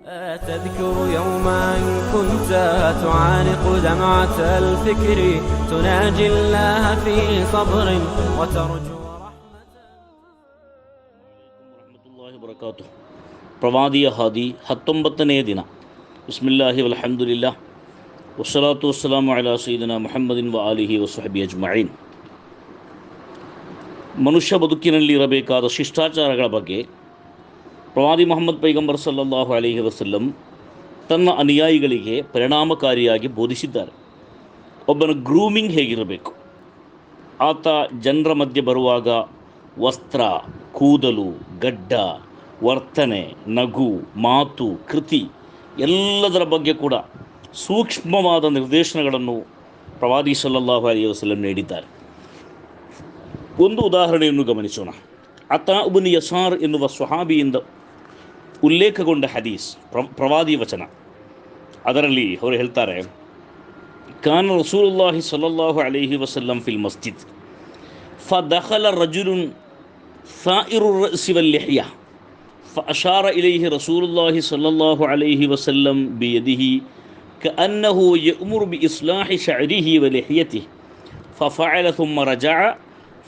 أتذكر يوما كنت تعانق دمعة الفكر تناجي الله في صبر وترجو വബർക്കാത്തു പ്രവാദിയ ഹാദി ഹത്തൊമ്പത്തനേ ദിന ബിസ്മില്ലാഹി വലഹമുല്ല വസ്സലാത്തു വസ്സലാം അല സീദന മുഹമ്മദിൻ വ ആലിഹി വസ്ഹബി അജ്മഈൻ ಮನುಷ್ಯ ಬದುಕಿನಲ್ಲಿ ಇರಬೇಕಾದ ಶಿಷ್ಟಾಚಾರಗಳ ಬಗ್ಗೆ ಪ್ರವಾದಿ ಮೊಹಮ್ಮದ್ ಪೈಗಂಬರ್ ಸಲ್ಲಲ್ಲಾಹು ಅಲಿಹಿ ವಸಲ್ಲಂ ತನ್ನ ಅನುಯಾಯಿಗಳಿಗೆ ಪರಿಣಾಮಕಾರಿಯಾಗಿ ಬೋಧಿಸಿದ್ದಾರೆ. ಒಬ್ಬನ ಗ್ರೂಮಿಂಗ್ ಹೇಗಿರಬೇಕು? ಆತ ಜನರ ಮಧ್ಯೆ ಬರುವಾಗ ವಸ್ತ್ರ, ಕೂದಲು, ಗಡ್ಡ, ವರ್ತನೆ, ನಗು, ಮಾತು, ಕೃತಿ ಎಲ್ಲದರ ಬಗ್ಗೆ ಕೂಡ ಸೂಕ್ಷ್ಮವಾದ ನಿರ್ದೇಶನಗಳನ್ನು ಪ್ರವಾದಿ ಸಲ್ಲಲ್ಲಾಹು ಅಲಿ ವಸಲ್ಲಂ ನೀಡಿದ್ದಾರೆ. ಒಂದು ಉದಾಹರಣೆಯನ್ನು ಗಮನಿಸೋಣ. ಅತಾ ಉಬನ್ ಯಸಾರ್ ಎನ್ನುವ ಸ್ವಹಾಬಿಯಿಂದ ಉಲ್ಲೇಖಗೊಂಡ ಹದೀಸ್ ಪ್ರ ಪ್ರವಾದಿ ವಚನ ಅದರಲ್ಲಿ ಅವರು ಹೇಳ್ತಾರೆ كان رسول الله صلى الله عليه وسلم في المسجد فدخل رجل ثائر الرأس واللحية فأشار إليه رسول الله صلى الله عليه وسلم بيده كأنه يأمر بإصلاح شعره ولحيته ففعل ثم رجع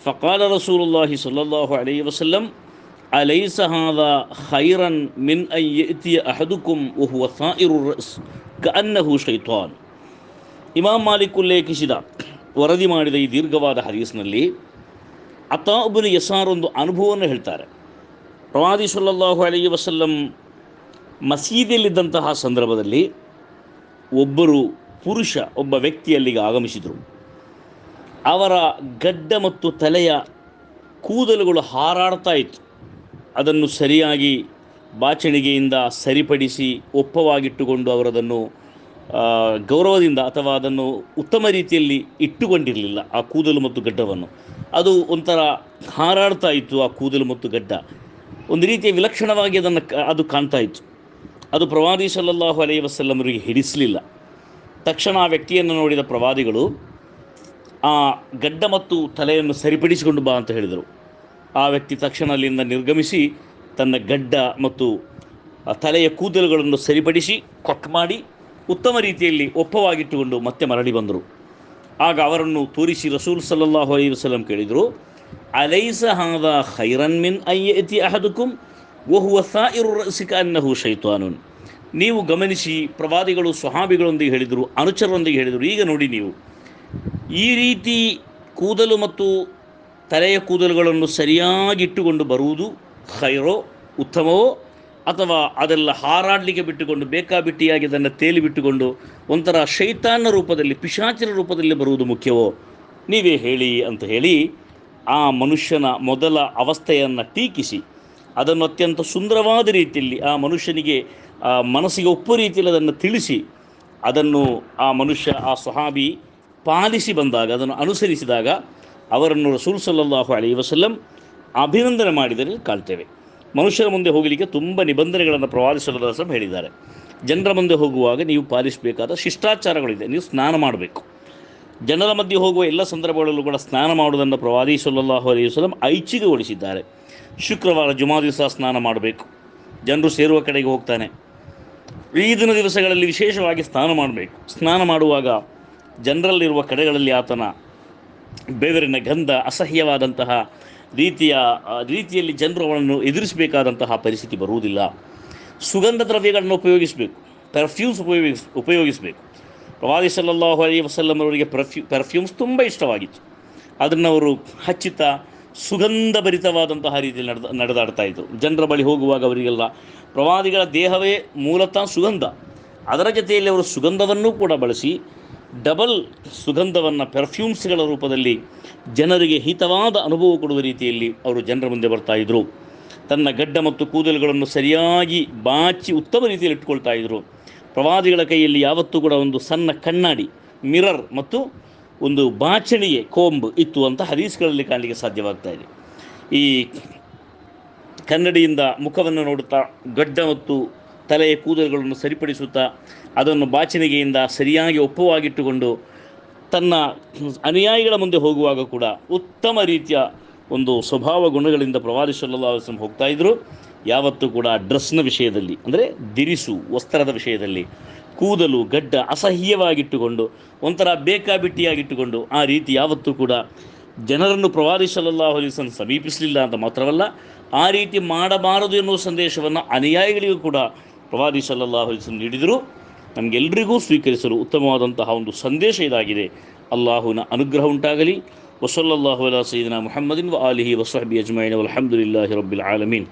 فقال رسول الله صلى الله عليه وسلم അലൈസഹാദ ഹൈറൻ മിൻ അഹദുക്കും ഉഹുവ സാഇറുറസ് ಕಅನ್ನಹು ಶೈತಾನ್ ಇಮಾಮ್ ಮಾಲಿಕ್ ಉಲ್ಲೇಖಿಸಿದ ವರದಿ ಮಾಡಿದ ಈ ದೀರ್ಘವಾದ ಹರೀಸ್ನಲ್ಲಿ ಯಸಾರ್ ಒಂದು ಅನುಭವವನ್ನು ಹೇಳ್ತಾರೆ ಪ್ರವಾದಿ ಸಲ್ಲಲ್ಲಾಹು ಅಲಿ ವಸಲ್ಲಂ ಮಸೀದಿಯಲ್ಲಿದ್ದಂತಹ ಸಂದರ್ಭದಲ್ಲಿ ಒಬ್ಬರು ಪುರುಷ ಒಬ್ಬ ವ್ಯಕ್ತಿ ಅಲ್ಲಿಗೆ ಆಗಮಿಸಿದರು ಅವರ ಗಡ್ಡ ಮತ್ತು ತಲೆಯ ಕೂದಲುಗಳು ಹಾರಾಡ್ತಾ ಇತ್ತು ಅದನ್ನು ಸರಿಯಾಗಿ ಬಾಚಣಿಗೆಯಿಂದ ಸರಿಪಡಿಸಿ ಒಪ್ಪವಾಗಿಟ್ಟುಕೊಂಡು ಅವರದನ್ನು ಗೌರವದಿಂದ ಅಥವಾ ಅದನ್ನು ಉತ್ತಮ ರೀತಿಯಲ್ಲಿ ಇಟ್ಟುಕೊಂಡಿರಲಿಲ್ಲ, ಆ ಕೂದಲು ಮತ್ತು ಗಡ್ಡವನ್ನು. ಅದು ಒಂಥರ ಹಾರಾಡ್ತಾ ಇತ್ತು ಆ ಕೂದಲು ಮತ್ತು ಗಡ್ಡ. ಒಂದು ರೀತಿಯ ವಿಲಕ್ಷಣವಾಗಿ ಅದನ್ನು ಅದು ಕಾಣ್ತಾ ಇತ್ತು. ಅದು ಪ್ರವಾದಿ ಸಲ್ಲಲ್ಲಾಹು ಅಲೈ ವಸಲ್ಲಮರಿಗೆ ಹಿಡಿಸಲಿಲ್ಲ. ತಕ್ಷಣ ಆ ವ್ಯಕ್ತಿಯನ್ನು ನೋಡಿದ ಪ್ರವಾದಿಗಳು, ಆ ಗಡ್ಡ ಮತ್ತು ತಲೆಯನ್ನು ಸರಿಪಡಿಸಿಕೊಂಡು ಬಾ ಅಂತ ಹೇಳಿದರು. ಆ ವ್ಯಕ್ತಿ ತಕ್ಷಣ ಅಲ್ಲಿಂದ ನಿರ್ಗಮಿಸಿ ತನ್ನ ಗಡ್ಡ ಮತ್ತು ತಲೆಯ ಕೂದಲುಗಳನ್ನು ಸರಿಪಡಿಸಿ, ಕೊಟ್ ಮಾಡಿ, ಉತ್ತಮ ರೀತಿಯಲ್ಲಿ ಒಪ್ಪವಾಗಿಟ್ಟುಕೊಂಡು ಮತ್ತೆ ಮರಳಿ ಬಂದರು. ಆಗ ಅವರನ್ನು ತೋರಿಸಿ ರಸೂಲ್ ಸಲ್ಲಲ್ಲಾಹು ಅಲೈಹಿ ವಸಲಂ ಕೇಳಿದರು, ಅಲೈಸ ಹಾದ ಖೈರನ್ ಮಿನ್ ಅಯ್ಯತಿ ಅಹದುಕುಂ ವಹುವ ಇರು ರಸಿಕ ಅನ್ನಹು ಶೈತಾನುನ್. ನೀವು ಗಮನಿಸಿ, ಪ್ರವಾದಿಗಳು ಸ್ವಹಾಬಿಗಳೊಂದಿಗೆ ಹೇಳಿದರು, ಅನುಚರರೊಂದಿಗೆ ಹೇಳಿದರು. ಈಗ ನೋಡಿ ನೀವು, ಈ ರೀತಿ ಕೂದಲು ಮತ್ತು ತಲೆಯ ಕೂದಲುಗಳನ್ನು ಸರಿಯಾಗಿಟ್ಟುಕೊಂಡು ಬರುವುದು ಖೈರೋ, ಉತ್ತಮವೋ? ಅಥವಾ ಅದೆಲ್ಲ ಹಾರಾಡಲಿಕ್ಕೆ ಬಿಟ್ಟುಕೊಂಡು ಬೇಕಾಬಿಟ್ಟಿಯಾಗಿ ಅದನ್ನು ತೇಲಿ ಬಿಟ್ಟುಕೊಂಡು ಒಂಥರ ಶೈತಾನ ರೂಪದಲ್ಲಿ, ಪಿಶಾಚಿನ ರೂಪದಲ್ಲಿ ಬರುವುದು ಮುಖ್ಯವೋ? ನೀವೇ ಹೇಳಿ ಅಂತ ಹೇಳಿ ಆ ಮನುಷ್ಯನ ಮೊದಲ ಅವಸ್ಥೆಯನ್ನು ಟೀಕಿಸಿ. ಅದನ್ನು ಅತ್ಯಂತ ಸುಂದರವಾದ ರೀತಿಯಲ್ಲಿ ಆ ಮನುಷ್ಯನಿಗೆ, ಆ ಮನಸ್ಸಿಗೆ ಒಪ್ಪ ರೀತಿಯಲ್ಲಿ ಅದನ್ನು ತಿಳಿಸಿ. ಅದನ್ನು ಆ ಮನುಷ್ಯ, ಆ ಸಹಾಬಿ ಪಾಲಿಸಿ ಬಂದಾಗ, ಅದನ್ನು ಅನುಸರಿಸಿದಾಗ ಅವರನ್ನು ರಸೂಲ್ ಸಲ್ಲಲ್ಲಾಹು ಅಲಿ ವಸಲ್ಲಂ ಅಭಿನಂದನೆ ಮಾಡಿದರೆ ಕಾಣ್ತೇವೆ. ಮನುಷ್ಯರ ಮುಂದೆ ಹೋಗಲಿಕ್ಕೆ ತುಂಬ ನಿಬಂಧನೆಗಳನ್ನು ಪ್ರವಾದಿಸಲು ಅಲೈಹಿ ಹೇಳಿದ್ದಾರೆ. ಜನರ ಮುಂದೆ ಹೋಗುವಾಗ ನೀವು ಪಾಲಿಸಬೇಕಾದ ಶಿಷ್ಟಾಚಾರಗಳಿದೆ. ನೀವು ಸ್ನಾನ ಮಾಡಬೇಕು. ಜನರ ಮಧ್ಯೆ ಹೋಗುವ ಎಲ್ಲ ಸಂದರ್ಭಗಳಲ್ಲೂ ಕೂಡ ಸ್ನಾನ ಮಾಡುವುದನ್ನು ಪ್ರವಾದಿ ಸಲ್ಲಲ್ಲಾಹು ಅಲಿ ವಸಲ್ಲಂ ಐಚ್ಛಿಕಗೊಳಿಸಿದ್ದಾರೆ ಶುಕ್ರವಾರ ಜುಮಾ ದಿವಸ ಸ್ನಾನ ಮಾಡಬೇಕು. ಜನರು ಸೇರುವ ಕಡೆಗೆ ಹೋಗ್ತಾನೆ. ಈದಿನ ದಿವಸಗಳಲ್ಲಿ ವಿಶೇಷವಾಗಿ ಸ್ನಾನ ಮಾಡಬೇಕು. ಸ್ನಾನ ಮಾಡುವಾಗ ಜನರಲ್ಲಿರುವ ಕಡೆಗಳಲ್ಲಿ ಆತನ ಬೆವರಿನ ಗಂಧ ಅಸಹ್ಯವಾದಂತಹ ರೀತಿಯ ರೀತಿಯಲ್ಲಿ ಜನರು ಅವನನ್ನು ಎದುರಿಸಬೇಕಾದಂತಹ ಪರಿಸ್ಥಿತಿ ಬರುವುದಿಲ್ಲ. ಸುಗಂಧ ದ್ರವ್ಯಗಳನ್ನು ಉಪಯೋಗಿಸಬೇಕು ಪರ್ಫ್ಯೂಮ್ಸ್ ಉಪಯೋಗಿಸ್, ಉಪಯೋಗಿಸಬೇಕು. ಪ್ರವಾದಿ ಸಲ್ಲಲ್ಲಾಹು ಅಲಿ ಅವರಿಗೆ ಪರ್ಫ್ಯೂ ಪರ್ಫ್ಯೂಮ್ಸ್ ತುಂಬ ಇಷ್ಟವಾಗಿತ್ತು. ಅದನ್ನು ಅವರು ಹಚ್ಚಿತ ಸುಗಂಧ ಭರಿತವಾದಂತಹ ರೀತಿಯಲ್ಲಿ ನಡೆದ, ನಡೆದಾಡ್ತಾ ಇದ್ದರು ಜನರ ಬಳಿ ಹೋಗುವಾಗ ಅವರಿಗೆಲ್ಲ ಪ್ರವಾದಿಗಳ ದೇಹವೇ ಮೂಲತಃ ಸುಗಂಧ. ಅದರ ಜೊತೆಯಲ್ಲಿ ಅವರು ಸುಗಂಧವನ್ನು ಕೂಡ ಬಳಸಿ ಡಬಲ್ ಸುಗಂಧವನ್ನು ಪರ್ಫ್ಯೂಮ್ಸ್ಗಳ ರೂಪದಲ್ಲಿ ಜನರಿಗೆ ಹಿತವಾದ ಅನುಭವ ಕೊಡುವ ರೀತಿಯಲ್ಲಿ ಅವರು ಜನರ ಮುಂದೆ ಬರ್ತಾ ಇದ್ದರು ತನ್ನ ಗಡ್ಡ ಮತ್ತು ಕೂದಲುಗಳನ್ನು ಸರಿಯಾಗಿ ಬಾಚಿ ಉತ್ತಮ ರೀತಿಯಲ್ಲಿ ಇಟ್ಕೊಳ್ತಾ ಇದ್ದರು ಪ್ರವಾದಿಗಳ ಕೈಯಲ್ಲಿ ಯಾವತ್ತೂ ಕೂಡ ಒಂದು ಸಣ್ಣ ಕಣ್ಣಾಡಿ, ಮಿರರ್ ಮತ್ತು ಒಂದು ಬಾಚಣಿಗೆ ಕೋಂಬ್ ಇತ್ತು ಅಂತ ಹದೀಸ್ಗಳಲ್ಲಿ ಕಾಣಲಿಕ್ಕೆ ಸಾಧ್ಯವಾಗ್ತಾ ಇದೆ. ಈ ಕನ್ನಡಿಯಿಂದ ಮುಖವನ್ನು ನೋಡುತ್ತಾ ಗಡ್ಡ ಮತ್ತು ತಲೆಯ ಕೂದಲುಗಳನ್ನು ಸರಿಪಡಿಸುತ್ತಾ ಅದನ್ನು ಬಾಚಣಿಗೆಯಿಂದ ಸರಿಯಾಗಿ ಒಪ್ಪವಾಗಿಟ್ಟುಕೊಂಡು ತನ್ನ ಅನುಯಾಯಿಗಳ ಮುಂದೆ ಹೋಗುವಾಗ ಕೂಡ ಉತ್ತಮ ರೀತಿಯ ಒಂದು ಸ್ವಭಾವ ಗುಣಗಳಿಂದ ಪ್ರವಾದಿ ಸಲ್ಲಾ ವಸಲಂ ಹೋಗ್ತಾ ಇದ್ದರು ಯಾವತ್ತೂ ಕೂಡ ಡ್ರೆಸ್ನ ವಿಷಯದಲ್ಲಿ, ಅಂದರೆ ದಿರಿಸು, ವಸ್ತ್ರದ ವಿಷಯದಲ್ಲಿ ಕೂದಲು, ಗಡ್ಡ ಅಸಹ್ಯವಾಗಿಟ್ಟುಕೊಂಡು, ಒಂಥರ ಬೇಕಾಬಿಟ್ಟಿಯಾಗಿಟ್ಟುಕೊಂಡು ಆ ರೀತಿ ಯಾವತ್ತೂ ಕೂಡ ಜನರನ್ನು ಪ್ರವಾದಿ ಸಲ್ಲಲ್ಲಾಹು ಸಮೀಪಿಸಲಿಲ್ಲ ಅಂತ ಮಾತ್ರವಲ್ಲ, ಆ ರೀತಿ ಮಾಡಬಾರದು ಎನ್ನುವ ಸಂದೇಶವನ್ನು ಅನುಯಾಯಿಗಳಿಗೂ ಕೂಡ ಪ್ರವಾದಿ ಸಲ್ಲಲ್ಲಾಹು ನೀಡಿದರು ನಮಗೆಲ್ಲರಿಗೂ ಸ್ವೀಕರಿಸಲು ಉತ್ತಮವಾದಂತಹ ಒಂದು ಸಂದೇಶ ಇದಾಗಿದೆ. ಅಲ್ಲಾಹುನ ಅನುಗ್ರಹ ಉಂಟಾಗಲಿ. ವಸಲ್ಲಲ್ಲಾಹು ಅಲಾ ಸೈದಿನ ಮುಹಮ್ಮದಿನ್ ವ ಆಲಿಹಿ ವಸಹಬಿ ಅಜ್ಮೈನ್ ಅಲ್ಹಮ್ದುಲಿಲ್ಲಾಹಿ ರಬ್ಬಿಲ್ ಆಲಮೀನ್.